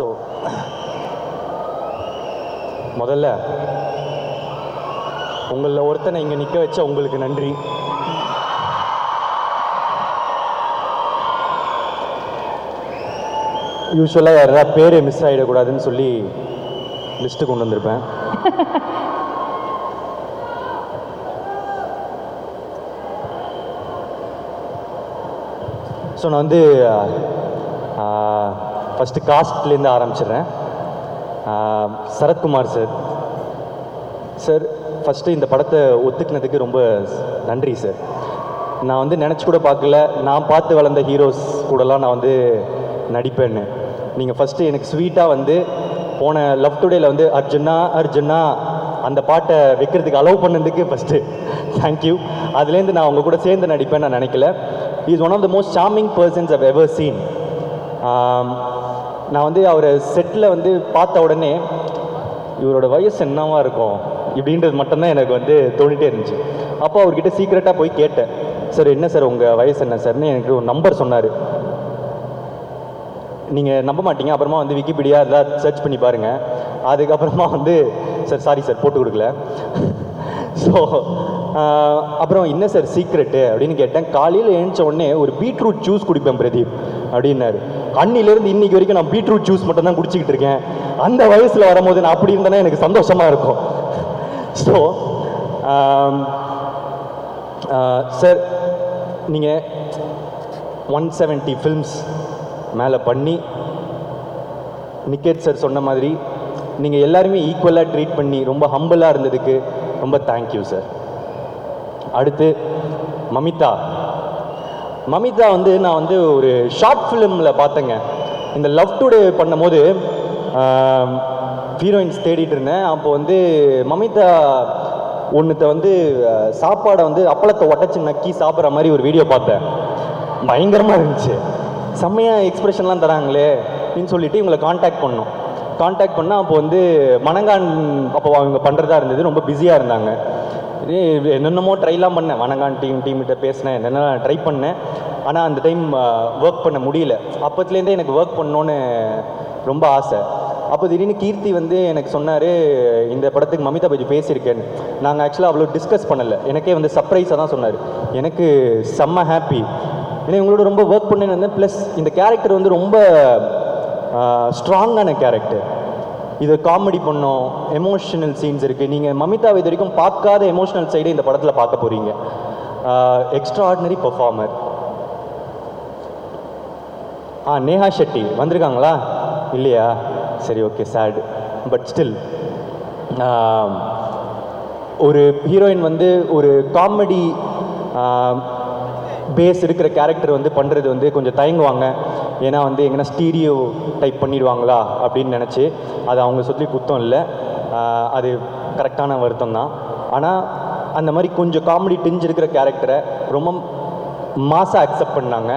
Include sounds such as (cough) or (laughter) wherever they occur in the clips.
So முதல்ல உங்களில் ஒருத்தனை இங்கே நிற்க வச்ச உங்களுக்கு நன்றி. யூஸ்வலாக யாராவது பேர் மிஸ் ஆகிடக்கூடாதுன்னு சொல்லி லிஸ்ட்டு கொண்டு வந்திருப்பேன். ஸோ நான் வந்து ஃபஸ்ட்டு காஸ்ட்லேருந்து ஆரம்பிச்சிடுறேன். சரத்குமார் சார் சார் ஃபஸ்ட்டு இந்த படத்தை ஒத்துக்கினதுக்கு ரொம்ப நன்றி சார் நான் வந்து நினச்சி கூட பார்க்கல. நான் பார்த்து வளர்ந்த ஹீரோஸ் கூடலாம் நான் வந்து நடிப்பேன்னு. நீங்கள் ஃபஸ்ட்டு எனக்கு ஸ்வீட்டாக வந்து போன லவ் டுடேல வந்து அர்ஜுனா அர்ஜுனா அந்த பாட்டை வைக்கிறதுக்கு அலோவ் பண்ணதுக்கு ஃபஸ்ட்டு தேங்க்யூ அதுலேருந்து நான் உங்கள் கூட சேர்ந்து நடிப்பேன்னு நான் நினைக்கல. Is one of the most charming persons have ever seen நான் வந்து அவரை செட்டில் வந்து பார்த்த உடனே இவரோட வயசு என்னவா இருக்கும்? இப்படின்றது மட்டும்தான் எனக்கு வந்து தோணிட்டே இருந்துச்சு. அப்போ அவர்கிட்ட சீக்கிரட்டாக போய் கேட்டேன். சார் என்ன சார் உங்கள் வயசு என்ன சார்னு? எனக்கு ஒரு நம்பர் சொன்னார். நீங்கள் நம்ப மாட்டீங்க. அப்புறமா வந்து விக்கிபீடியா இதெல்லாம் சர்ச் பண்ணி பாருங்கள் அதுக்கப்புறமா வந்து சார் சாரி சார் போட்டு கொடுக்கல. ஸோ அப்புறம் என்ன சார் சீக்ரெட்டு அப்படின்னு கேட்டேன். காலையில் எழுந்த உடனே ஒரு பீட்ரூட் ஜூஸ் குடிப்பேன் பிரதீப் அப்படின்னாரு. அன்னிலேருந்து இன்னைக்கு வரைக்கும் நான் பீட்ரூட் ஜூஸ் மட்டும் தான் குடிச்சிக்கிட்டு இருக்கேன். அந்த வயசில் வரும்போது நான் அப்படி இருந்தேன்னா எனக்கு சந்தோஷமாக இருக்கும். ஸோ சார் நீங்கள் ஒன் செவன்ட்டி ஃபில்ம்ஸ் மேலே பண்ணி நிக்கேத் சார் சொன்ன மாதிரி நீங்கள் எல்லாருமே ஈக்குவலாக ட்ரீட் பண்ணி ரொம்ப ஹம்பிளாக இருந்ததுக்கு ரொம்ப தேங்க்யூ சார் அடுத்து மமிதா. மமிதா வந்து நான் வந்து ஒரு ஷார்ட் ஃபிலிமில் பார்த்தேங்க. இந்த லவ் டுடே பண்ணும்போது ஹீரோயின்ஸ் தேடிட்டு இருந்தேன். அப்போ வந்து மமிதா ஒன்றுத்த வந்து சாப்பாடை வந்து அப்பளத்தை உடச்சி நக்கி சாப்பிட்ற மாதிரி ஒரு வீடியோ பார்த்தேன். பயங்கரமாக இருந்துச்சு. செம்மையாக எக்ஸ்பிரஷன்லாம் தராங்களே அப்படின்னு சொல்லிட்டு இவங்களை காண்டாக்ட் பண்ணோம். காண்டாக்ட் பண்ணால் அப்போ வந்து மணங்கான் அப்போ அவங்க பண்ணுறதா இருந்தது. ரொம்ப பிஸியாக இருந்தாங்க. என்னென்னமோ ட்ரைலாம் பண்ணேன். வணங்கான் டீம் டீம்கிட்ட பேசினேன். என்னென்ன ட்ரை பண்ணேன். ஆனால் அந்த டைம் ஒர்க் பண்ண முடியல. அப்போத்துலேருந்தே எனக்கு ஒர்க் பண்ணோன்னு ரொம்ப ஆசை. அப்போ திடீர்னு கீர்த்தி வந்து எனக்கு சொன்னார் இந்த படத்துக்கு மமிதா பஜி பேசியிருக்கேன்னு. நாங்கள் ஆக்சுவலாக அவ்வளோ டிஸ்கஸ் பண்ணலை. எனக்கே வந்து சர்ப்ரைஸாக தான் சொன்னார். எனக்கு செம்ம ஹாப்பி ஏன்னா இவங்களோட ரொம்ப ஒர்க் பண்ணேன்னு வந்தேன் ப்ளஸ் இந்த கேரக்டர் வந்து ரொம்ப ஸ்ட்ராங்கான கேரக்டர் இது காமெடி பண்ணோம் எமோஷனல் சீன்ஸ் இருக்குது நீங்கள் மமிதா இது வரைக்கும் பார்க்காத எமோஷனல் சைடு இந்த படத்தில் பார்க்க போகிறீங்க extraordinary performer ah Neha Shetty. வந்திருக்காங்களா? இல்லையா? சரி ஓகே சேட் பட் ஸ்டில் ஒரு ஹீரோயின் வந்து ஒரு காமெடி பேஸ் இருக்கிற கேரக்டர் வந்து பண்ணுறது வந்து கொஞ்சம் தயங்குவாங்க. ஏன்னா வந்து எங்கன்னா ஸ்டீரியோ டைப் பண்ணிடுவாங்களா அப்படின்னு நினச்சி அது அவங்க சொல்லி குத்தம் இல்லை. அது கரெக்டான வருத்தம் தான். ஆனால் அந்த மாதிரி கொஞ்சம் காமெடி டிஞ்சு இருக்கிற கேரக்டரை ரொம்ப மாசாக அக்செப்ட் பண்ணாங்க.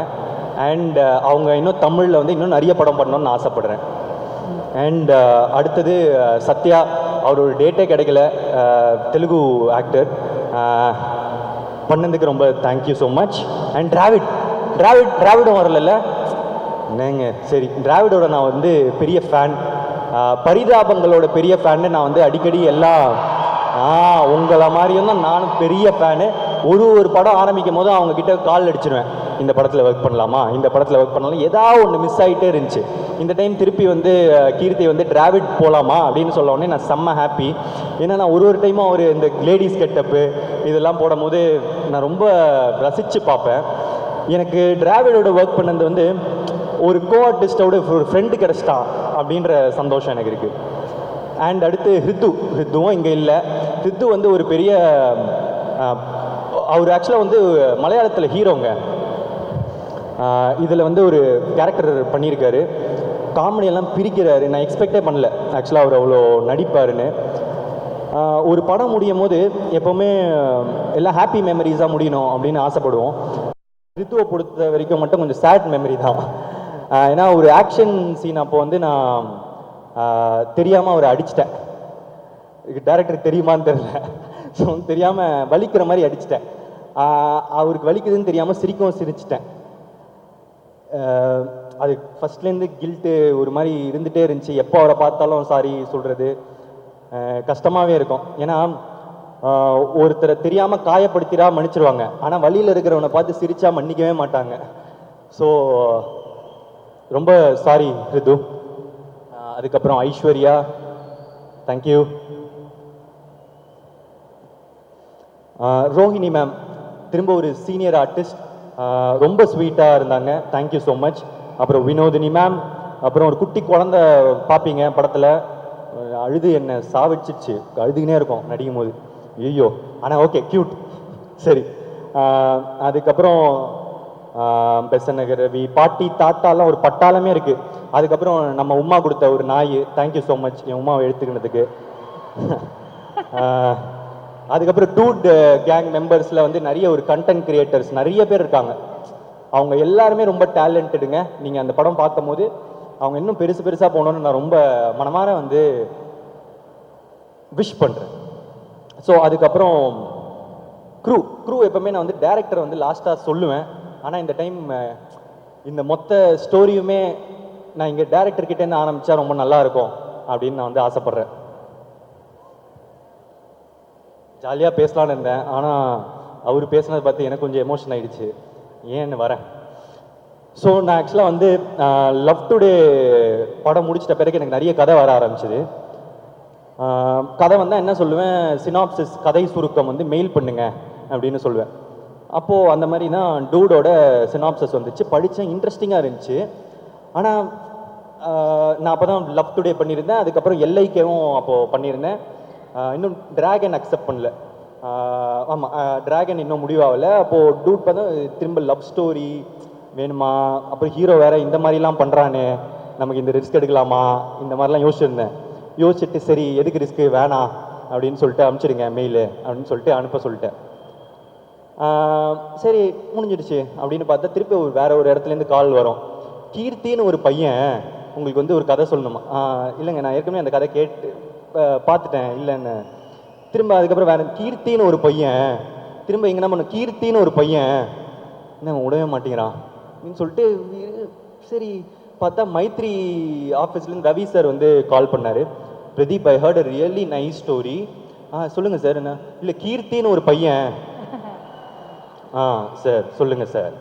அண்ட் அவங்க இன்னும் தமிழில் வந்து இன்னும் நிறைய படம் பண்ணணும்னு ஆசைப்படுறேன். அண்ட் அடுத்தது சத்யா அவரோட டேட்டே கிடைக்கல. தெலுங்கு ஆக்டர் பண்ணதுக்கு ரொம்ப thank you so much and Dravid Dravid டிராவிடும் வரல என்னங்க? சரி டிராவிடோட நான் வந்து பெரிய ஃபேன் பரிதாபங்களோட பெரிய ஃபேனு நான் வந்து அடிக்கடி எல்லாம் ஆ உங்களை மாதிரியும் தான் நானும் பெரிய ஃபேனு ஒரு ஒரு படம் ஆரம்பிக்கும் போது அவங்க கிட்ட கால் அடிச்சிருவேன். இந்த படத்தில் ஒர்க் பண்ணலாமா? இந்த படத்தில் ஒர்க் பண்ணலாம்? ஏதாவது ஒன்று மிஸ் ஆகிட்டே இருந்துச்சு. இந்த டைம் திருப்பி வந்து கீர்த்தி வந்து டிராவிட் போகலாமா அப்படின்னு சொல்ல உடனே நான் செம்ம ஹாப்பி ஏன்னா நான் ஒரு ஒரு டைமும் அவர் இந்த லேடிஸ் கெட்டப்பு இதெல்லாம் போடும்போது நான் ரொம்ப ரசித்து பார்ப்பேன். எனக்கு டிராவிடோட ஒர்க் பண்ணது வந்து ஒரு கோ ஆர்டிஸ்டோட ஒரு ஃப்ரெண்டு கிடச்சிட்டான் அப்படின்ற சந்தோஷம் எனக்கு இருக்குது அண்ட் அடுத்து ஹித்து ஹித்துவும் இங்கே இல்லை. ஹித்து வந்து ஒரு பெரிய அவர் ஆக்சுவலாக வந்து மலையாளத்தில் ஹீரோங்க இதில் வந்து ஒரு கேரக்டர் பண்ணியிருக்காரு. காமெடியெல்லாம் பிரிக்கிறாரு. நான் எக்ஸ்பெக்டே பண்ணல. ஆக்சுவலாக அவர் அவ்வளோ நடிப்பாருன்னு. ஒரு படம் முடியும் போது எப்போவுமே எல்லாம் ஹாப்பி மெமரிஸாக முடியணும் அப்படின்னு ஆசைப்படுவோம். ரித்துவை பொறுத்த வரைக்கும் மட்டும் கொஞ்சம் சேட் மெமரி தான். ஏன்னா ஒரு ஆக்ஷன் சீன் அப்போ வந்து நான் தெரியாமல் அவரை அடிச்சிட்டேன். டேரக்டர் தெரியுமான்னு தெரியல. ஸோ தெரியாமல் வலிக்கிற மாதிரி அடிச்சிட்டேன். அவருக்கு வலிக்குதுன்னு தெரியாமல் சிரிக்கவும் சிரிச்சிட்டேன். அது ஃபஸ்ட்லேருந்து கில்ட்டு ஒரு மாதிரி இருந்துகிட்டே இருந்துச்சு. எப்போ அவரை பார்த்தாலும் சாரி சொல்கிறது கஷ்டமாகவே இருக்கும். ஏன்னா ஒருத்தரை தெரியாமல் காயப்படுத்திடா மன்னிச்சிருவாங்க. ஆனால் வழியில் இருக்கிறவனை பார்த்து சிரித்தா மன்னிக்கவே மாட்டாங்க. ஸோ ரொம்ப சாரி ரிது. அதுக்கப்புறம் ஐஸ்வர்யா. தேங்க்யூ ரோஹிணி மேம் திரும்ப ஒரு சீனியர் ஆர்டிஸ்ட் ரொம்ப ஸ்வீட்டாக இருந்தாங்க. தேங்க்யூ ஸோ மச் அப்புறம் வினோதினி மேம் அப்புறம் ஒரு குட்டி குழந்த பார்ப்பீங்க படத்தில். அழுது என்ன சாவிச்சிச்சு. அழுதுகினே இருக்கும் நடிக்கும் போது ஐயோ ஆனால் ஓகே க்யூட் சரி அதுக்கப்புறம் பெசநகர் ரவி பாட்டி தாத்தாலாம் ஒரு பட்டாளமே இருக்குது அதுக்கப்புறம் நம்ம உமா கொடுத்த ஒரு நாய் தேங்க்யூ ஸோ மச் என் உமாவை எடுத்துக்கினதுக்கு. அதுக்கப்புறம் டூட் கேங் மெம்பர்ஸில் வந்து நிறைய ஒரு கண்டென்ட் கிரியேட்டர்ஸ் நிறைய பேர் இருக்காங்க. அவங்க எல்லாருமே ரொம்ப டேலண்டடுங்க நீங்கள் அந்த படம் பார்க்கும்போது அவங்க இன்னும் பெருசு பெருசாக போகணுன்னு நான் ரொம்ப மனமார வந்து விஷ் பண்ணுறேன் ஸோ அதுக்கப்புறம் க்ரூ க்ரூ எப்பவுமே நான் வந்து டேரக்டரை வந்து லாஸ்ட்டாக சொல்லுவேன். ஆனால் இந்த டைம் இந்த மொத்த ஸ்டோரியுமே நான் இங்கே டேரக்டர்கிட்டேருந்து ஆரம்பித்தா ரொம்ப நல்லா இருக்கும் அப்படின்னு நான் வந்து ஆசைப்பட்றேன். ஜாலியாக பேசலான்னு இருந்தேன். ஆனால் அவர் பேசுனதை பார்த்து எனக்கு கொஞ்சம் எமோஷன் ஆகிடுச்சு ஏன்னு வரேன்? ஸோ நான் ஆக்சுவலாக வந்து லவ் டுடே படம் முடிச்சிட்ட பிறகு எனக்கு நிறைய கதை வர ஆரம்பிச்சது. கதை வந்தால் என்ன சொல்லுவேன்? சினாப்சிஸ் கதை சுருக்கம் வந்து மெயில் பண்ணுங்க அப்படின்னு சொல்லுவேன். அப்போது அந்த மாதிரி தான் டூடோட சினாப்சஸ் வந்துச்சு. படித்தேன் இன்ட்ரெஸ்டிங்காக இருந்துச்சு. ஆனால் நான் அப்போ தான் லவ் டுடே பண்ணியிருந்தேன். அதுக்கப்புறம் எல்ஐக்கேவும் அப்போது பண்ணியிருந்தேன். இன்னும் டிராகன் அக்செப்ட் பண்ணல. ஆமாம் டிராகன் இன்னும் முடிவாகல. அப்போது டூட் பார்த்தா திரும்ப லவ் ஸ்டோரி வேணுமா? அப்புறம் ஹீரோ வேறு இந்த மாதிரிலாம் பண்ணுறானே நமக்கு இந்த ரிஸ்க் எடுக்கலாமா? இந்த மாதிரிலாம் யோசிச்சிருந்தேன். யோசிச்சுட்டு சரி எதுக்கு ரிஸ்க்கு வேணாம். அப்படின்னு சொல்லிட்டு அனுப்பிச்சிடுங்க மெயிலு அப்படின்னு சொல்லிட்டு அனுப்ப சொல்லிட்டேன். சரி முடிஞ்சிடுச்சு. அப்படின்னு பார்த்தா திருப்பி ஒரு வேற ஒரு இடத்துலேருந்து கால் வரும். கீர்த்தின்னு ஒரு பையன் உங்களுக்கு வந்து ஒரு கதை சொல்லணுமா? இல்லைங்க நான் ஏற்கனவே அந்த கதை கேட்டு பார்த்துட்டேன். இல்லைன்னு. திரும்ப அதுக்கப்புறம் வேற கீர்த்தின்னு ஒரு பையன் திரும்ப இங்கே என்ன பண்ண கீர்த்தின்னு ஒரு பையன் என்ன விடவே மாட்டேங்கிறான்? அப்படின்னு சொல்லிட்டு சரி பார்த்தா மைத்ரி ஆஃபீஸ்லேருந்து ரவி சார் வந்து கால் பண்ணார். Pradeep I heard a really nice story ah சொல்லுங்கள் சார் என்ன? இல்லை கீர்த்தின்னு ஒரு பையன் ஆ சார் சொல்லுங்கள் சார்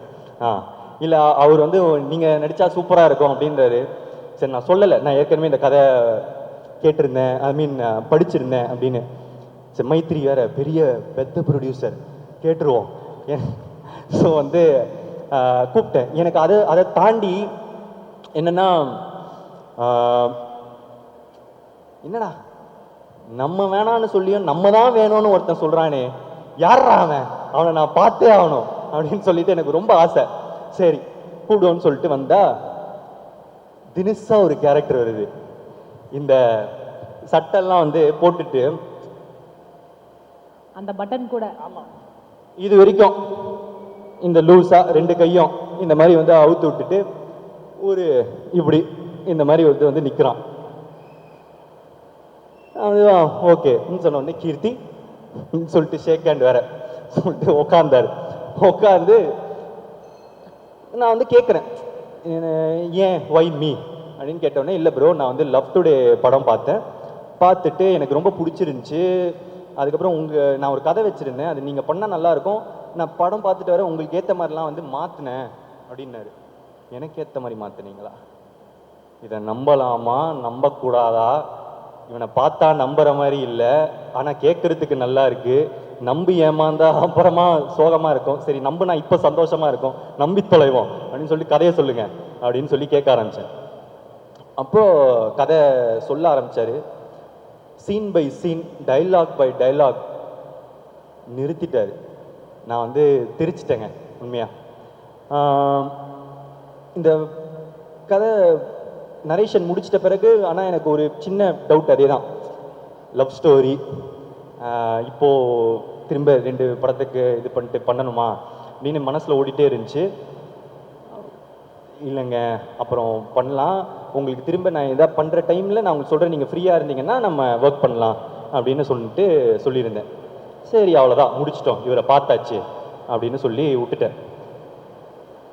ஆ. இல்லை அவர் வந்து நீங்கள் நடித்தா சூப்பராக இருக்கும் அப்படின்றாரு. சரி நான் சொல்லலை. நான் ஏற்கனவே இந்த கதை கேட்டிருந்தேன். ஐ மீன் படிச்சிருந்தேன் அப்படின்னு. சரி மைத்ரி வேற பெரிய பெத்த ப்ரொடியூசர் கேட்டுருவோம். ஸோ வந்து கூப்பிட்டேன். எனக்கு அது அதை தாண்டி என்னென்னா என்னடா? நம்ம வேணான்னு சொல்லியும் நம்ம தான் வேணும்னு ஒருத்தன் சொல்கிறானே யாரா அவன்? அவனை நான் பார்த்தே ஆகணும் அப்படின்னு சொல்லிட்டு எனக்கு ரொம்ப ஆசை. சரி கூப்பிடுவோன்னு சொல்லிட்டு வந்தா தினிசா ஒரு கேரக்டர் வருது. இந்த சட்டெல்லாம் வந்து போட்டுட்டு அந்த பட்டன் கூட. இது வரைக்கும் இந்த லூஸா ரெண்டு கையும் இந்த மாதிரி வந்து அவுத்து விட்டுட்டு ஒரு இப்படி இந்த மாதிரி வந்து வந்து நிற்கிறான் அதுதான் ஓகே சொன்ன உடனே கீர்த்தி சொல்லிட்டு ஷேக் ஹேண்ட் வேற. சொல்லிட்டு உக்காந்தாரு. உட்காந்து நான் வந்து கேட்குறேன் ஏன் ஒய் மீ அப்படின்னு கேட்டோடனே இல்லை ப்ரோ நான் வந்து லவ் டுடே படம் பார்த்தேன். பார்த்துட்டு எனக்கு ரொம்ப பிடிச்சிருந்துச்சு. அதுக்கப்புறம் உங்கள் நான் ஒரு கதை வச்சுருந்தேன். அது நீங்கள் பண்ணால் நல்லாயிருக்கும் நான் படம் பார்த்துட்டு வர உங்களுக்கு ஏற்ற மாதிரிலாம் வந்து மாற்றினேன் அப்படின்னாரு. எனக்கு ஏற்ற மாதிரி மாற்றினீங்களா இதை நம்பலாமா? நம்பக்கூடாதா? இவனை பார்த்தா நம்புற மாதிரி இல்லை. ஆனால் கேட்கறதுக்கு நல்லா இருக்கு. நம்பி ஏமாந்தா அப்புறமா சோகமா இருக்கும். சரி நம்புனா இப்போ சந்தோஷமா இருக்கும். நம்பி தொலைவோம். அப்படின்னு சொல்லி கதையை சொல்லுங்க. அப்படின்னு சொல்லி கேட்க ஆரம்பிச்சேன். அப்போ கதை சொல்ல ஆரம்பிச்சாரு. Scene by scene dialogue by dialogue நிறுத்திட்டாரு. நான் வந்து திரிச்சிட்டேங்க உண்மையா. இந்த கதை நரேஷன் முடிச்சிட்ட பிறகு ஆனால் எனக்கு ஒரு சின்ன டவுட் அதே தான் லவ் ஸ்டோரி இப்போது திரும்ப ரெண்டு படத்துக்கு இது பண்ணிட்டு பண்ணணுமா அப்படின்னு மனசில் ஓடிட்டே இருந்துச்சு. இல்லைங்க அப்புறம் பண்ணலாம். உங்களுக்கு திரும்ப நான் எதாவது பண்ணுற டைமில் நான் உங்களுக்கு சொல்கிறேன் நீங்கள் ஃப்ரீயாக இருந்தீங்கன்னா நம்ம ஒர்க் பண்ணலாம் அப்படின்னு சொல்லிட்டு சொல்லியிருந்தேன். சரி அவ்வளோதான் முடிச்சிட்டோம். இவரை பார்த்தாச்சு அப்படின்னு சொல்லி விட்டுட்டேன்.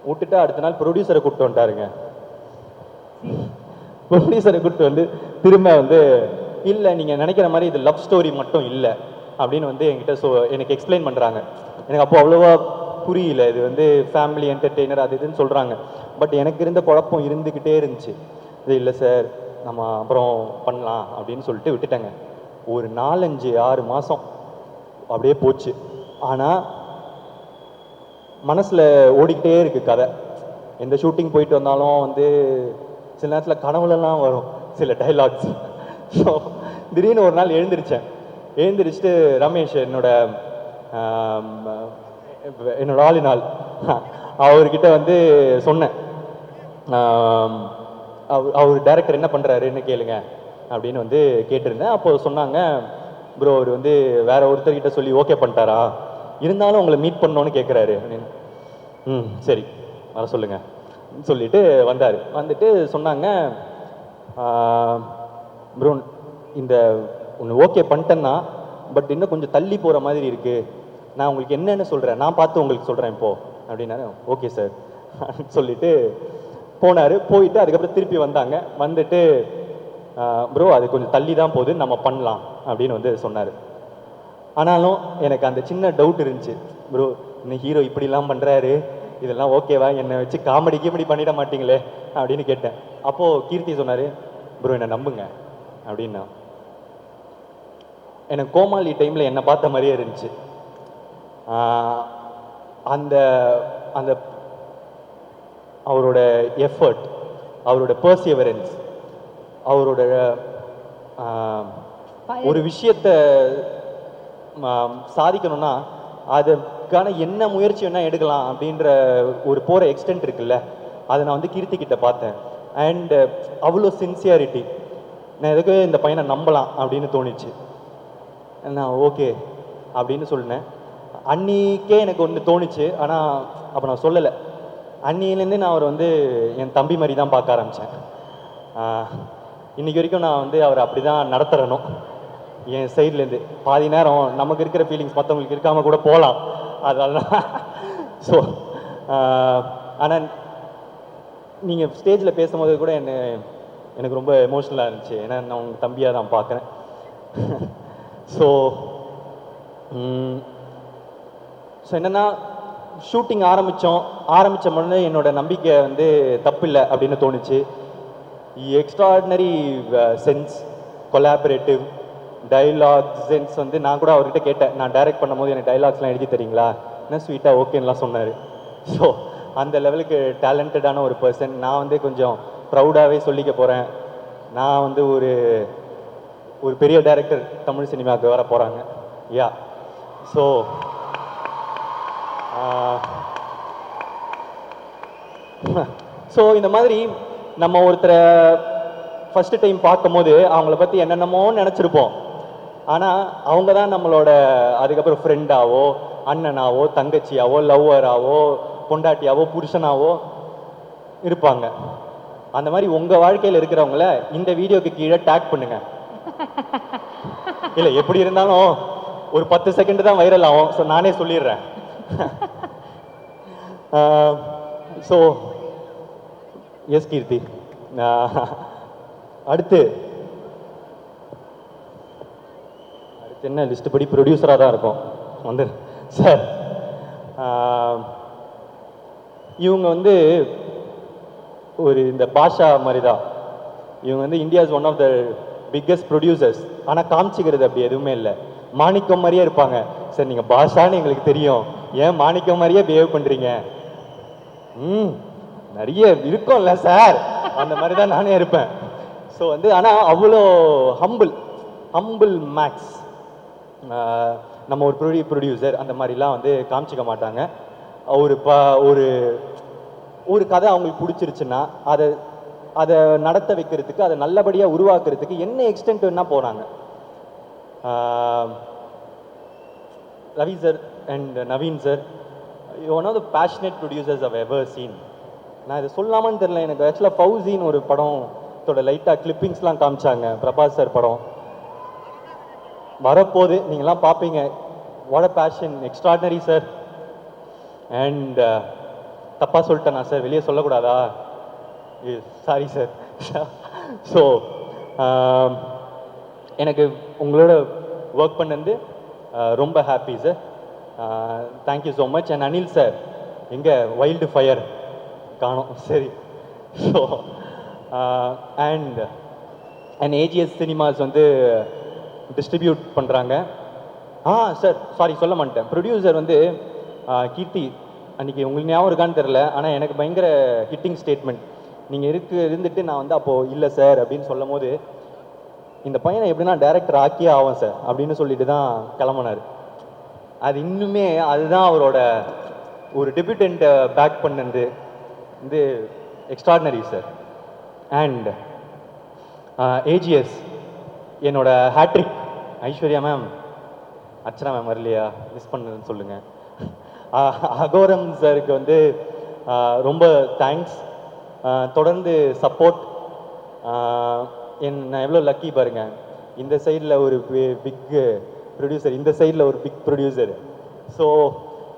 விட்டுட்டு அடுத்த நாள் ப்ரொடியூசரை கூப்பிட்டு வந்துட்டாருங்க. ப்ரொடியூசரை கூப்பிட்டு வந்து திரும்ப வந்து இல்லை நீங்கள் நினைக்கிற மாதிரி இது லவ் ஸ்டோரி மட்டும் இல்லை அப்படின்னு வந்து என்கிட்ட ஸோ எனக்கு எக்ஸ்பிளைன் பண்ணுறாங்க எனக்கு அப்போ அவ்வளோவா புரியல. இது வந்து ஃபேமிலி என்டர்டெய்னர் அது இதுன்னு சொல்கிறாங்க பட் எனக்கு இருந்த குழப்பம் இருந்துக்கிட்டே இருந்துச்சு. இது இல்லை சார் நம்ம அப்புறம் பண்ணலாம் அப்படின்னு சொல்லிட்டு விட்டுட்டேங்க. ஒரு நாலஞ்சு ஆறு மாதம் அப்படியே போச்சு. ஆனால் மனசில் ஓடிக்கிட்டே இருக்குது கதை. எந்த ஷூட்டிங் போயிட்டு வந்தாலும் வந்து சில நேரத்தில் கனவுலலாம் வரும் சில டைலாக்ஸ் ஸோ திடீர்னு ஒரு நாள் எழுந்திரிச்சேன். எழுந்திரிச்சிட்டு ரமேஷ் என்னோட ஆம், என்னோட ஆளினால் அவர்கிட்ட வந்து சொன்னேன். அவர் அவர் டேரக்டர் என்ன பண்ணுறாருன்னு கேளுங்க அப்படின்னு வந்து கேட்டிருந்தேன். அப்போ சொன்னாங்க ப்ரோ அவர் வந்து வேற ஒருத்தர்கிட்ட சொல்லி ஓகே பண்ணிட்டாரா? இருந்தாலும் உங்களை மீட் பண்ணோன்னு கேட்குறாரு அப்படின்னு. ம் சரி வர சொல்லுங்கள் சொல்லிட்டு வந்தார். வந்துட்டு சொன்னாங்க ப்ரோ இந்த ஒன்று ஓகே பண்ணிட்டேன்னா பட் இன்னும் கொஞ்சம் தள்ளி போகிற மாதிரி இருக்குது நான் உங்களுக்கு என்னென்னு சொல்கிறேன் நான் பார்த்து உங்களுக்கு சொல்கிறேன் இப்போது அப்படின்னாரு. ஓகே சார் (laughs) சொல்லிட்டு போனார். போயிட்டு அதுக்கப்புறம் திருப்பி வந்தாங்க. வந்துட்டு ப்ரோ அது கொஞ்சம் தள்ளி தான் போகுது. நம்ம பண்ணலாம். அப்படின்னு வந்து சொன்னார். ஆனாலும் எனக்கு அந்த சின்ன டவுட் இருந்துச்சு. ப்ரோ இன்னும் ஹீரோ இப்படிலாம் பண்ணுறாரு இதெல்லாம் ஓகேவா? என்னை வச்சு காமெடி கீமெடி பண்ணிட மாட்டீங்களே? அப்படின்னு கேட்டேன். அப்போது கீர்த்தி சொன்னார் ப்ரோ என்னை நம்புங்க. அப்படின்னா எனக்கு கோமாளி டைமில் என்னை பார்த்த மாதிரியே இருந்துச்சு. அந்த அந்த அவரோட எஃபர்ட் அவரோட பர்சியவரன்ஸ் அவரோட ஒரு விஷயத்த சாதிக்கணும்னா அதுக்கான என்ன முயற்சி வேணால் எடுக்கலாம் அப்படின்ற ஒரு போகிற எக்ஸ்டென்ட் இருக்குல்ல அதை நான் வந்து கீர்த்தி கிட்ட பார்த்தேன். அண்ட் அவ்வளோ சின்சியாரிட்டி நான் எதுக்கு இந்த பையனை நம்பலாம் அப்படின்னு தோணுச்சு. நான் ஓகே அப்படின்னு சொன்னேன் அன்னிக்கே எனக்கு ஒன்று தோணுச்சு. ஆனால் அப்போ நான் சொல்லலை. அன்னியிலேருந்து நான் அவர் வந்து என் தம்பி மாதிரி தான் பார்க்க ஆரம்பித்தேன் இன்றைக்கி வரைக்கும் நான் வந்து அவரை அப்படி தான் நடத்துறணும் என் சைட்லேருந்து பாதி நேரம் நமக்கு இருக்கிற ஃபீலிங்ஸ் மற்றவங்களுக்கு இருக்காமல் கூட போகலாம். அதனால ஸோ ஆனால் நீங்கள் ஸ்டேஜில் பேசும்போது கூட என்ன எனக்கு ரொம்ப எமோஷ்னலாக இருந்துச்சு. ஏன்னா நான் உங்கள் தம்பியாக தான் பார்க்குறேன். ஸோ ஸோ என்னென்னா ஷூட்டிங் ஆரம்பித்தோம் ஆரம்பித்த உடனே என்னோட நம்பிக்கை வந்து தப்பில்லை அப்படின்னு தோணுச்சு. Extraordinary sense collaborative dialogues sense வந்து நான் கூட அவர்கிட்ட கேட்டேன். நான் டைரக்ட் பண்ணும்போது எனக்கு டைலாக்ஸ்லாம் எழுதி தரீங்களா? என்ன ஸ்வீட்டாக ஓகேன்னுலாம் சொன்னார். ஸோ அந்த லெவலுக்கு டேலண்டடான ஒரு பர்சன் நான் வந்து கொஞ்சம் ப்ரௌடாகவே சொல்லிக்க போகிறேன் நான் வந்து ஒரு ஒரு பெரிய டைரக்டர் தமிழ் சினிமாவுக்கு வர போகிறாங்க யா ஸோ ஸோ இந்த மாதிரி நம்ம ஒருத்தரை ஃபஸ்ட்டு டைம் பார்க்கும்போது அவங்கள பற்றி என்னென்னமோ நினச்சிருப்போம். ஆனால் அவங்க தான் நம்மளோட அதுக்கப்புறம் ஃப்ரெண்டாவோ அண்ணனாவோ தங்கச்சியாவோ லவ்வராவோ பொண்டாட்டியாவோ புருஷனாவோ இருப்பாங்க. அந்த மாதிரி உங்கள் வாழ்க்கையில் இருக்கிறவங்கள இந்த வீடியோக்கு கீழே டேக் பண்ணுங்க. இல்லை எப்படி இருந்தாலும் ஒரு பத்து செகண்ட் தான் வைரல் ஆகும். ஸோ நானே சொல்லிடுறேன். So yes Keerthy. அடுத்து அடுத்து என்ன லிஸ்ட் படி ப்ரொடியூசராக தான் இருக்கும். வந்து சார் இவங்க வந்து ஒரு இந்த பாஷா மாதிரி தான் இவங்க வந்து India's one of the biggest producers ஆனால் காமிச்சிக்கிறது அப்படி எதுவுமே இல்லை. மாணிக்கம் மாதிரியே இருப்பாங்க. சார் நீங்கள் பாஷான்னு எங்களுக்கு தெரியும். ஏன் மாணிக்கம் மாதிரியே பிஹேவ் பண்ணுறீங்க ம் நிறைய இருக்கும்ல சார் அந்த மாதிரி தான் நானே இருப்பேன். ஸோ வந்து ஆனால் அவ்வளோ ஹம்பிள் ஹம்பிள் மேக்ஸ் நம்ம ஒரு ப்ரொடியூ ப்ரொடியூசர் அந்த மாதிரிலாம் வந்து காமிச்சிக்க மாட்டாங்க. ஒரு ப ஒரு ஒரு கதை அவங்களுக்கு பிடிச்சிருச்சுன்னா அதை அதை நடத்த வைக்கிறதுக்கு அதை நல்லபடியாக உருவாக்குறதுக்கு என்ன எக்ஸ்டென்ட் வேணால் போகிறாங்க Ravi sir and Naveen sir one of the passionate producers of ever seen நான் இதை சொல்லாமான்னு தெரியல எனக்கு ஆக்சுவலாக ஃபவுசின்னு ஒரு படத்தோட லைட்டாக கிளிப்பிங்ஸ்லாம் காமிச்சாங்க பிரபாஸ் சார் படம். வரப்போகுது நீங்களாம் பார்ப்பீங்க. What a passion extraordinary sir and தப்பாக சொல்லிட்டேனா சார் வெளியே சொல்லக்கூடாதா? சாரி சார் ஸோ எனக்கு உங்களோட ஒர்க் பண்ணது uh, ரொம்ப happy sir thank you so much and Anil sir எங்கே வைல்டு ஃபயர் காணோம். (laughs) சரி. So and and AGS cinemas வந்து டிஸ்ட்ரிபியூட் பண்ணுறாங்க ஆ சார் சாரி சொல்ல மாட்டேன். ப்ரொடியூசர் வந்து கீர்த்தி அன்றைக்கி உங்களுக்கு ஞாபகம் இருக்கான்னு தெரில ஆனால் எனக்கு பயங்கர ஹிட்டிங் ஸ்டேட்மெண்ட் நீங்கள் இருக்கு இருந்துட்டு நான் வந்து அப்போது இல்லை சார் அப்படின்னு சொல்லும் போது இந்த பையனை எப்படின்னா டேரக்டர் ஆக்கியே ஆகும் சார் அப்படின்னு சொல்லிட்டு தான் கிளம்புனார். அது இன்னுமே அதுதான் அவரோட ஒரு டெபியூட்டண்ட்டை பேக் பண்ணது. வந்து எக்ஸ்ட்ராடினரி சார் அண்ட் ஏஜிஎஸ் என்னோட hattrick Aishwarya ma'am Archana ma'am வரலையா? மிஸ் பண்ணதுன்னு சொல்லுங்கள் அகோரம் சாருக்கு வந்து ரொம்ப தேங்க்ஸ் தொடர்ந்து சப்போர்ட் என் நான் எவ்வளோ லக்கி பாருங்க. இந்த சைடில் ஒரு பிக் ப்ரொடியூசர் இந்த சைடில் ஒரு big producer so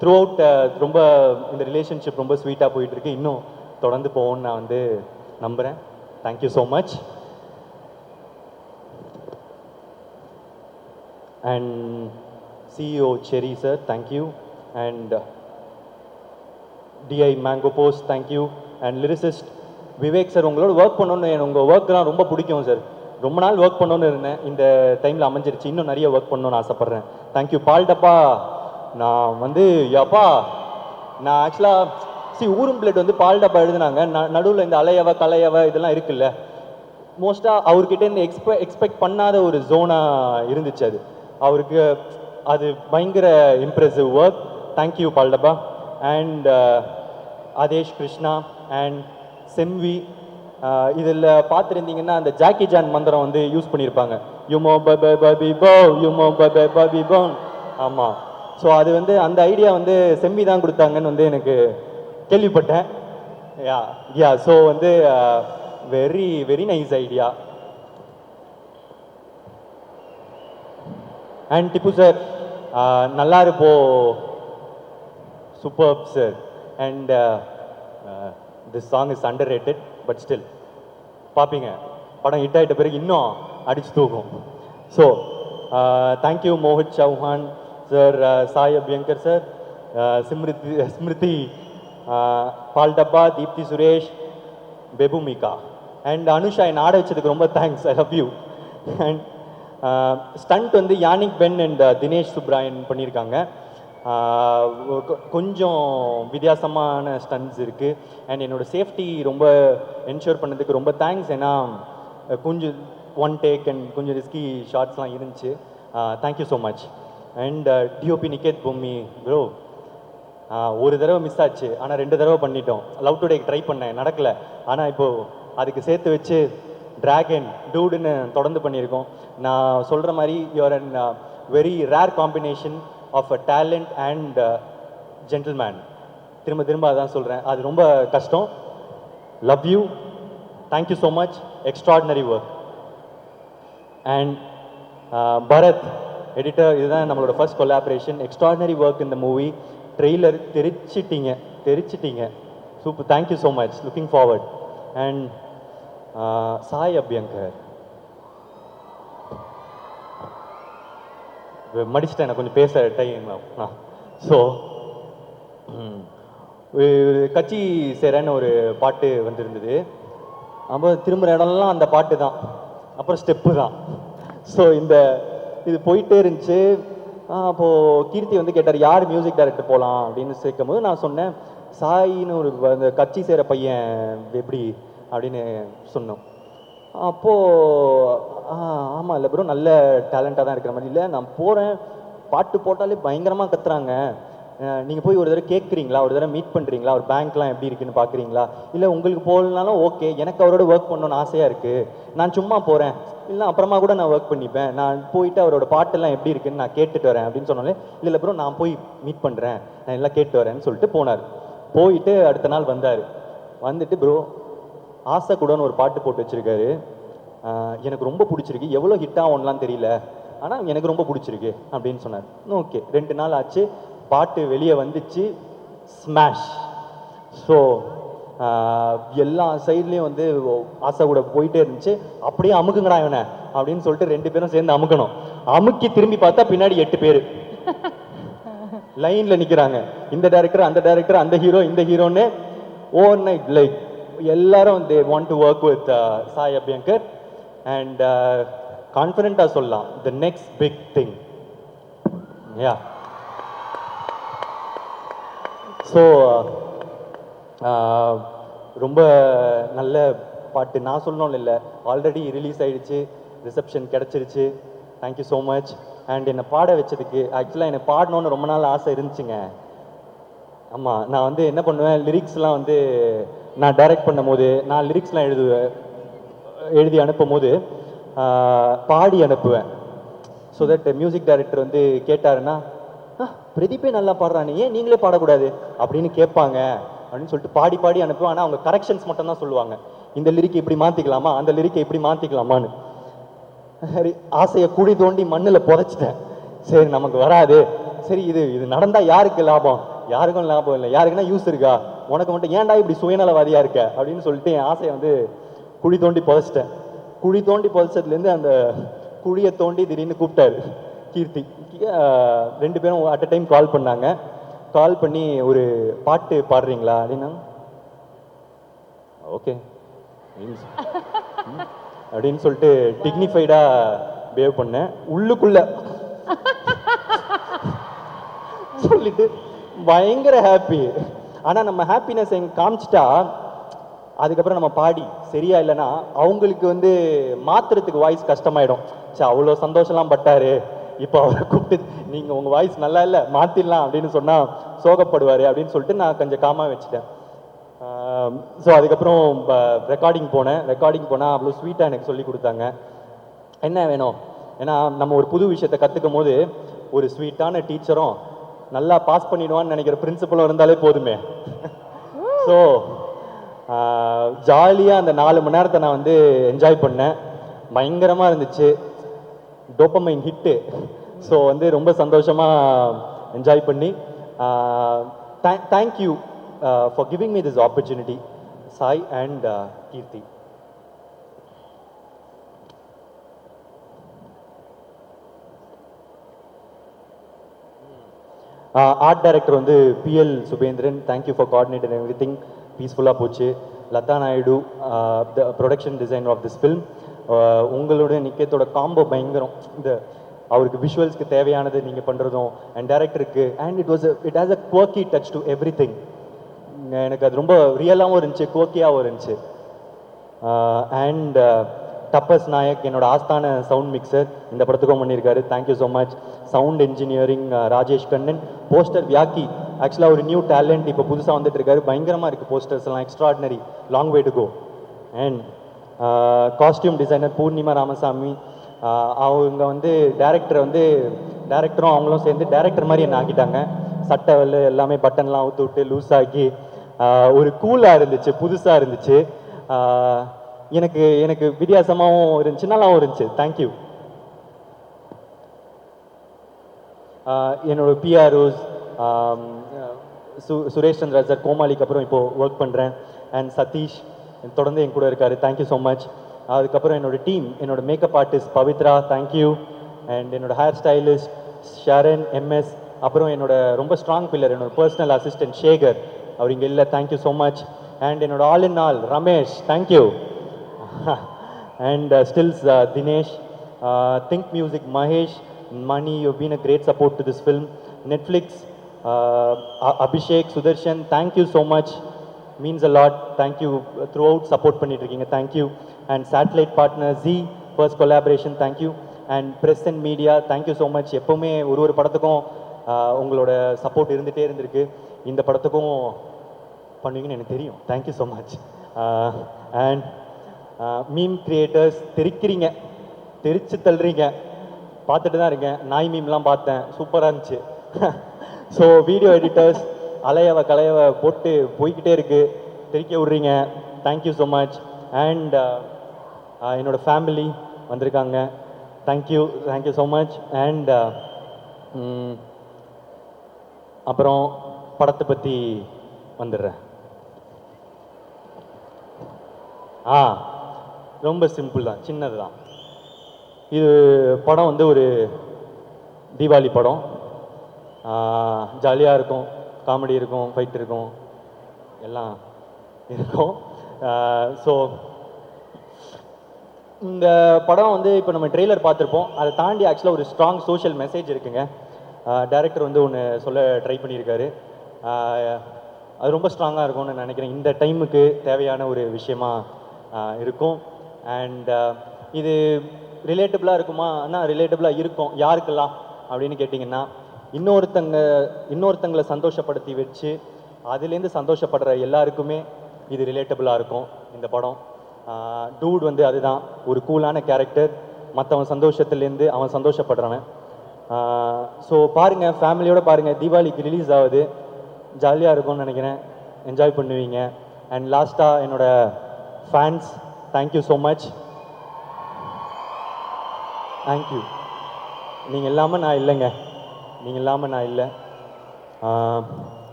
throughout ரொம்ப இந்த ரிலேஷன்ஷிப் ரொம்ப ஸ்வீட்டாக போயிட்டுருக்கு இன்னும் தொடர்ந்து போகணும்னு நான் வந்து நம்புகிறேன் thank you so much and CEO you, sir uh, and DI mango thank you, and lyricist Vivek sir உங்களோட ஒர்க் பண்ணணும்னு எனக்கு உங்கள் ஒர்க்லாம் ரொம்ப பிடிக்கும் சார் ரொம்ப நாள் ஒர்க் பண்ணணும்னு இருந்தேன். இந்த டைமில் அமைஞ்சிருச்சு. இன்னும் நிறைய ஒர்க் பண்ணணும்னு ஆசைப்பட்றேன். தேங்க்யூ பால்டப்பா நான் வந்து யாப்பா நான் ஆக்சுவலாக சி ஊரும் பிளேட் வந்து பால் டப்பா எழுதுனாங்க. நடுவில் இந்த அலையவ கலையவ இதெல்லாம் இருக்குல்ல. மோஸ்ட்டாக அவர்கிட்ட இருந்து எக்ஸ்பெ எக்ஸ்பெக்ட் பண்ணாத ஒரு ஜோனாக இருந்துச்சு அது. அவருக்கு அது பயங்கர impressive work thank you Paal Dabba and Adesh Krishna and செம்வி இதில் பார்த்துருந்தீங்கன்னா அந்த ஜாக்கி ஜான் மந்திரம் வந்து யூஸ் பண்ணியிருப்பாங்க யுமோ பப பபி போ யுமோ பப பபி போன் ஆமாம் ஸோ அது வந்து அந்த ஐடியா வந்து செம்மி தான் கொடுத்தாங்கன்னு வந்து எனக்கு கேள்விப்பட்டேன். யா யா ஸோ வந்து very very nice idea and Tippu sir நல்லா இருப்போ super sir and this song is underrated but still பார்ப்பீங்க படம் ஹிட் ஆகிட்ட பிறகு இன்னும் அடிச்சு தூக்கும். So thank you Mohit Chauhan sir Sai Abhyankar sir Smriti Smriti Paal Dabba Deepthi Suresh பெபுமிகா and Anusha என்னை ஆட வச்சதுக்கு ரொம்ப thanks I love you and stunt வந்து Yannick Ben and Dinesh Subbarayan பண்ணியிருக்காங்க. கொஞ்சம் வித்தியாசமான ஸ்டன்ஸ் இருக்குது அண்ட் என்னோடய சேஃப்டி ரொம்ப என்ஷூர் பண்ணதுக்கு ரொம்ப தேங்க்ஸ் ஏன்னா கொஞ்சம் ஒன் டேக் அண்ட் கொஞ்சம் ரிஸ்கி ஷார்ட்ஸ்லாம் இருந்துச்சு. Thank you so much and DOP Niketh Bommi bro ஒரு தடவை மிஸ் ஆச்சு. ஆனால் ரெண்டு தடவை பண்ணிட்டோம். லவ் டுடே ட்ரை பண்ணேன். நடக்கலை. ஆனால் இப்போது அதுக்கு சேர்த்து வச்சு டிராகன் டூடுன்னு தொடர்ந்து பண்ணியிருக்கோம். நான் சொல்கிற மாதிரி you're an very rare combination of a talent and gentleman திரும்ப திரும்ப அதான் சொல்கிறேன் அது ரொம்ப கஷ்டம். Love you thank you so much extraordinary work and Bharath editor இதுதான் நம்மளோட ஃபர்ஸ்ட் கொலாபரேஷன் எக்ஸ்ட்ராடினரி ஒர்க் இந்த மூவி ட்ரெய்லர் தெரிச்சிட்டிங்க. தெரிச்சிட்டிங்க. Super thank you so much looking forward and Sai Abhyankar. மடிச்சிட்டேன் நான் கொஞ்சம் பேச டைம் ஸோ கட்சி சேரன்னு ஒரு பாட்டு வந்திருந்தது. அப்போ திரும்புகிற இடம்லாம் அந்த பாட்டு தான். அப்புறம் ஸ்டெப்பு தான். ஸோ இந்த இது போயிட்டே இருந்துச்சு. அப்போது கீர்த்தி வந்து கேட்டார் யார் மியூசிக் டைரக்டர் போகலாம் அப்படின்னு சேர்க்கும் போது நான் சொன்னேன் சாயின்னு ஒரு அந்த கட்சி சேர பையன் எப்படி அப்படின்னு சொன்னோம். அப்போது ஆமாம் இல்லை ப்ரோ நல்ல டேலண்ட்டாக தான் இருக்கிற மாதிரி. இல்லை நான் போகிறேன் பாட்டு போட்டாலே பயங்கரமாக கத்துறாங்க. நீங்கள் போய் ஒரு தடவை கேட்குறீங்களா ஒரு தடவை மீட் பண்ணுறீங்களா ஒரு பேங்க்லாம் எப்படி இருக்குன்னு பார்க்குறீங்களா இல்லை உங்களுக்கு போகலனாலும் ஓகே எனக்கு அவரோட ஒர்க் பண்ணணும்னு ஆசையாக இருக்குது நான் சும்மா போகிறேன் இல்லை அப்புறமா கூட நான் ஒர்க் பண்ணிப்பேன். நான் போயிட்டு அவரோட பாட்டெல்லாம் எப்படி இருக்குன்னு நான் கேட்டுட்டு வரேன் அப்படின்னு சொன்னாலே இல்லை இல்லை ப்ரோ நான் போய் மீட் பண்ணுறேன் நான் எல்லாம் கேட்டு வரேன்னு சொல்லிட்டு போனார். போயிட்டு அடுத்த நாள் வந்தார். வந்துட்டு ப்ரோ ஆசை கூடன்னு ஒரு பாட்டு போட்டு வச்சிருக்காரு. எனக்கு ரொம்ப பிடிச்சிருக்கு. எவ்வளோ ஹிட் ஆகும்லாம் தெரியல. ஆனால் எனக்கு ரொம்ப பிடிச்சிருக்கு அப்படின்னு சொன்னார். ஓகே ரெண்டு நாள் ஆச்சு. பாட்டு வெளியே வந்துச்சு. ஸ்மாஷ் ஸோ எல்லா சைட்லேயும் வந்து ஆசை கூட போயிட்டே இருந்துச்சு. அப்படியே அமுக்குங்கடா இவனை அப்படின்னு சொல்லிட்டு ரெண்டு பேரும் சேர்ந்து அமுக்கணும். அமுக்கி திரும்பி பார்த்தா பின்னாடி எட்டு பேர். லைனில் நிற்கிறாங்க இந்த டேரக்டர் அந்த டேரக்டர் அந்த ஹீரோ இந்த ஹீரோன்னு ஓவர் நைட் லைக் எல்லாரும் they want to work with Sai Abhyankar and கான்ஃபிடென்ட்டாக சொல்லலாம். The next big thing yeah so ரொம்ப நல்ல பாட்டு. நான் சொல்லணும்னு இல்லை. ஆல்ரெடி ரிலீஸ் ஆகிடுச்சு ரிசப்ஷன் கிடச்சிருச்சு. Thank you so much and என்னை பாட வச்சதுக்கு ஆக்சுவலாக எனக்கு பாடணும்னு ரொம்ப நாள் ஆசை இருந்துச்சுங்க. ஆமாம் நான் வந்து என்ன பண்ணுவேன்? லிரிக்ஸ்லாம் வந்து நான் டைரக்ட் பண்ணும்போது நான் லிரிக்ஸ்லாம் எழுதுவேன் எழுதி அனுப்பும் போது பாடி அனுப்புவேன். ஸோ தட் மியூசிக் டைரக்டர் வந்து கேட்டாருன்னா "ஆ, பிரதீப்பே நல்லா பாடுறானே ஏன் நீங்களே பாடக்கூடாது? அப்படின்னு கேட்பாங்க. அப்படின்னு சொல்லிட்டு பாடி பாடி அனுப்புவேன். ஆனால் அவங்க கரெக்ஷன்ஸ் மட்டும் தான் சொல்லுவாங்க. இந்த லிரிக் இப்படி மாற்றிக்கலாமா அந்த லிரிக்கை இப்படி மாற்றிக்கலாமான்னு சரி ஆசையை குழி தோண்டி மண்ணில் புதைச்சிட்டேன். சரி நமக்கு வராது. சரி இது இது நடந்தால் யாருக்கு லாபம்? யாருக்கும் லாபம் இல்லை. யாருக்குன்னா யூஸ் இருக்கா? உனக்கு மட்டும் ஏன்டா இப்படி சுயநலவாதியாக இருக்க? அப்படின்னு சொல்லிட்டு என் ஆசையை வந்து குழி தோண்டி புதைச்சிட்டேன். குழி தோண்டி புதைச்சதுலேருந்து அந்த குழியை தோண்டி திடீர்னு கூப்பிட்டாரு கீர்த்தி. ரெண்டு பேரும் அட் அ டைம் கால் பண்ணாங்க. கால் பண்ணி ஒரு பாட்டு பாடுறீங்களா? அப்படின்னா ஓகே. அப்படின்னு சொல்லிட்டு டிக்னிஃபைடாக பிஹேவ் பண்ணேன். உள்ளுக்குள்ள சொல்லிட்டு பயங்கர ஹாப்பி ஆனால் நம்ம ஹாப்பினஸ் எங்க காமிச்சிட்டா அதுக்கப்புறம் நம்ம பாடி சரியா இல்லைன்னா அவங்களுக்கு வந்து மாத்துறதுக்கு வாய்ஸ் கஷ்டமாயிடும். சே அவ்வளோ சந்தோஷம்லாம் பட்டாரு. இப்போ அவரை கூப்பிட்டு நீங்கள் உங்கள் வாய்ஸ் நல்லா இல்லை மாற்றிடலாம் அப்படின்னு சொன்னால் சோகப்படுவார் அப்படின்னு சொல்லிட்டு நான் கொஞ்சம் காமாக வச்சுட்டேன். ஸோ அதுக்கப்புறம் ரெக்கார்டிங் போனேன். ரெக்கார்டிங் போனால் அவ்வளோ ஸ்வீட்டாக எனக்கு சொல்லி கொடுத்தாங்க. என்ன வேணும்? ஏன்னா நம்ம ஒரு புது விஷயத்தை கற்றுக்கும் போது ஒரு ஸ்வீட்டான டீச்சரும் நல்லா பாஸ் பண்ணிடுவான்னு நினைக்கிற பிரின்சிபலும் இருந்தாலே போதுமே. ஸோ ஜாலியாக அந்த நாலு மணி நேரத்தை நான் வந்து என்ஜாய் பண்ணேன். பயங்கரமாக இருந்துச்சு. டோப்பமைன் ஹிட்டு ஸோ வந்து ரொம்ப சந்தோஷமாக என்ஜாய் பண்ணி thank you for giving me this opportunity Sai and Keerthy. Art director வந்து PL Subendran thank you for coordinator everything பீஸ்ஃபுல்லாக போச்சு. Latha Naidu the production designer of this film உங்களோட நிக்கத்தோட combo பயங்கரம். இந்த அவருக்கு விஷுவல்ஸ்க்கு தேவையானது நீங்கள் பண்ணுறதும் and டேரக்டருக்கு and it was it has a quirky touch to everything எனக்கு அது ரொம்ப ரியலாகவும் இருந்துச்சு குவர்க்கியாகவும் இருந்துச்சு. அண்ட் டப்பஸ் நாயக் என்னோட ஆஸ்தான சவுண்ட் மிக்சர் இந்த படத்துக்கும் பண்ணியிருக்காரு. Thank you so much sound engineering Rajesh Kannan. Poster வியாக்கி. ஆக்சுவலாக ஒரு நியூ டேலண்ட் இப்போ புதுசாக வந்துட்டு இருக்காரு பயங்கரமாக இருக்குது போஸ்டர்ஸ் எல்லாம் extraordinary long way to go and costume designer Poornima Ramasamy. அவங்க வந்து டேரக்டர் வந்து டேரக்டரும் அவங்களும் சேர்ந்து டேரக்டர் மாதிரி என்ன ஆக்கிட்டாங்க. சட்டை வெள்ளு எல்லாமே பட்டன்லாம் ஊற்று விட்டு லூஸ் ஆக்கி ஒரு கூலாக இருந்துச்சு. புதுசாக இருந்துச்சு. எனக்கு எனக்கு வித்தியாசமாகவும் இருந்துச்சு நல்லாவும் இருந்துச்சு. தேங்க்யூ என்னோட பிஆர்ஓஸ் சு சுரேஷ் சந்திரா சார் கோமாளிக்கு அப்புறம் இப்போது ஒர்க் பண்ணுறேன் அண்ட் சதீஷ் தொடர்ந்து என் கூட இருக்காரு. தேங்க்யூ ஸோ மச் அதுக்கப்புறம் என்னோட டீம் என்னோட makeup artist Pavithra thank you and என்னோட ஹேர் ஸ்டைலிஸ்ட் ஷரன் எம்எஸ் அப்புறம் என்னோட ரொம்ப ஸ்ட்ராங் பில்லர் என்னோட பர்சனல் அசிஸ்டன்ட் சேகர் அவர் இங்கே இல்லை. Thank you so much and என்னோட all in all Ramesh thank you and uh, stills uh, Dinesh, uh, Think Music, Mahesh, Mani, you've been a great support to this film. Netflix, uh, A- Abhishek, Sudarshan, thank you so much. Means a lot. Thank you uh, throughout support பண்ணிட்டு இருக்கீங்க. Thank you. And satellite partner Z, first collaboration. Thank you. And press and media, thank you so much. எப்பவுமே ஒரு ஒரு படத்துக்கும் uh, உங்களோட support இருந்துகிட்டே இருந்திருக்கு இந்த படத்துக்கும் பண்ணுவீங்கன்னு எனக்கு தெரியும் thank you so much and meme creators தெரிக்கிறீங்க தெரிச்சு தள்ளுறீங்க. பார்த்துட்டு தான் இருக்கேன். நாய் மீம்லாம் பார்த்தேன். சூப்பராக இருந்துச்சு. ஸோ வீடியோ எடிட்டர்ஸ் அலையவ கலையவ போட்டு போய்கிட்டே இருக்கு. தெரிக்க விட்றீங்க. Thank you so much and என்னோட ஃபேமிலி வந்திருக்காங்க. Thank you thank you so much and அப்புறம் படத்தை பற்றி வந்துடுறேன். ஆ ரொம்ப சிம்பிள் தான் சின்னது தான். இது படம் வந்து ஒரு தீபாவளி படம். ஜாலியாக இருக்கும் காமெடி இருக்கும் ஃபைட் இருக்கும் எல்லாம் இருக்கும். ஸோ இந்த படம் வந்து இப்போ நம்ம ட்ரெய்லர் பார்த்துருப்போம். அதை தாண்டி ஆக்சுவலாக ஒரு ஸ்ட்ராங் சோஷியல் மெசேஜ் இருக்குங்க. டேரக்டர் வந்து ஒன்று சொல்ல ட்ரை பண்ணியிருக்காரு. அது ரொம்ப ஸ்ட்ராங்காக இருக்கும்னு நினைக்கிறேன். இந்த டைமுக்கு தேவையான ஒரு விஷயமா இருக்கும். அண்ட் uh, இது ரிலேட்டபிளாக இருக்குமா? அண்ணா ரிலேட்டபிளாக இருக்கும். யாருக்கெல்லாம்? அப்படின்னு கேட்டிங்கன்னா இன்னொருத்தங்க இன்னொருத்தங்களை சந்தோஷப்படுத்தி வச்சு அதுலேருந்து சந்தோஷப்படுற எல்லாருக்குமே இது ரிலேட்டபிளாக இருக்கும் இந்த படம். டூட் வந்து அதுதான். ஒரு கூலான கேரக்டர் மற்றவன் சந்தோஷத்துலேருந்து அவன் சந்தோஷப்படுறவன். ஸோ பாருங்கள் ஃபேமிலியோடு பாருங்கள் தீபாவளிக்கு ரிலீஸ் ஆகுது. ஜாலியாக இருக்கும்னு நினைக்கிறேன். என்ஜாய் பண்ணுவீங்க. அண்ட் லாஸ்ட்டாக என்னோடய fans thank you so much thank you நீங்கள் இல்லாமல் நான் இல்லைங்க. நீங்கள் இல்லாமல் நான் இல்லை.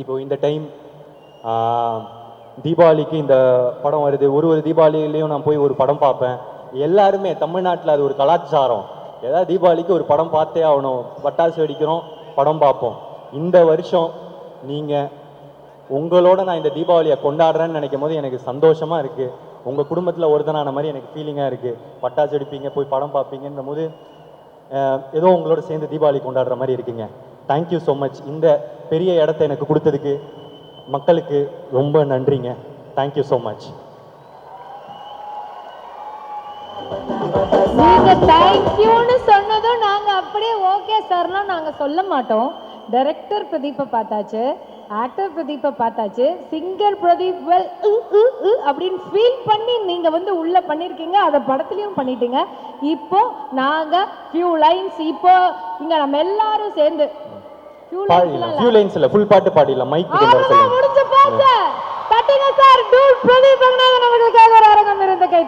இப்போது இப்போ இந்த டைம் தீபாவளிக்கு இந்த படம் வருது. ஒரு ஒரு தீபாவளிலையும் நான் போய் ஒரு படம் பார்ப்பேன். எல்லாருமே தமிழ்நாட்டில் அது ஒரு கலாச்சாரம். ஏதாவது தீபாவளிக்கு ஒரு படம் பார்த்தே ஆகணும். பட்டாசு வெடிக்கிறோம் படம் பார்ப்போம். இந்த வருஷம் நீங்கள் உங்களோட நான் இந்த தீபாவளியை கொண்டாடுறேன்னு நினைக்கும் போது எனக்கு சந்தோஷமாக இருக்குது உங்கள் குடும்பத்தில் ஒருத்தனான மாதிரி எனக்கு ஃபீலிங்காக இருக்குது பட்டாசு வெடிப்பீங்க போய் படம் பார்ப்பீங்கன்ற போது ஏதோ உங்களோட சேர்ந்து தீபாவளி கொண்டாடுற மாதிரி இருக்குங்க. தேங்க்யூ ஸோ மச் இந்த பெரிய இடத்த எனக்கு கொடுத்ததுக்கு மக்களுக்கு ரொம்ப நன்றிங்க. தேங்க்யூ ஸோ மச் நீங்க தேங்க்யூன்னு சொன்னதும் நாங்க அப்படியே ஓகே சார்லாம் நாங்க சொல்ல மாட்டோம். டைரக்டர் பிரதீப்பை பார்த்தாச்சு. ஆக்டர் பிரதீப்பை பார்த்தாச்சு. சிங்கர் பிரதீப் வெல் அப்படின்னு ஃபீல் பண்ணி நீங்க வந்து உள்ள பண்ணிருக்கீங்க. அதை படத்துலயும் பண்ணிட்டீங்க. இப்போ நாங்க ஃபியூ லைன்ஸ் இப்போ இங்க நம்ம எல்லாரும் சேர்ந்து ஃபியூ லைன்ஸ் இல்லை ஃபுல் பாட்டு பாடிடலாம். மைக் முடிஞ்சு போச்சு. தட்டுங்க சார் டூட் பிரதீப் ரங்கநாதன் அவர்களுக்காக ஒரு அரங்கம் இருந்த கை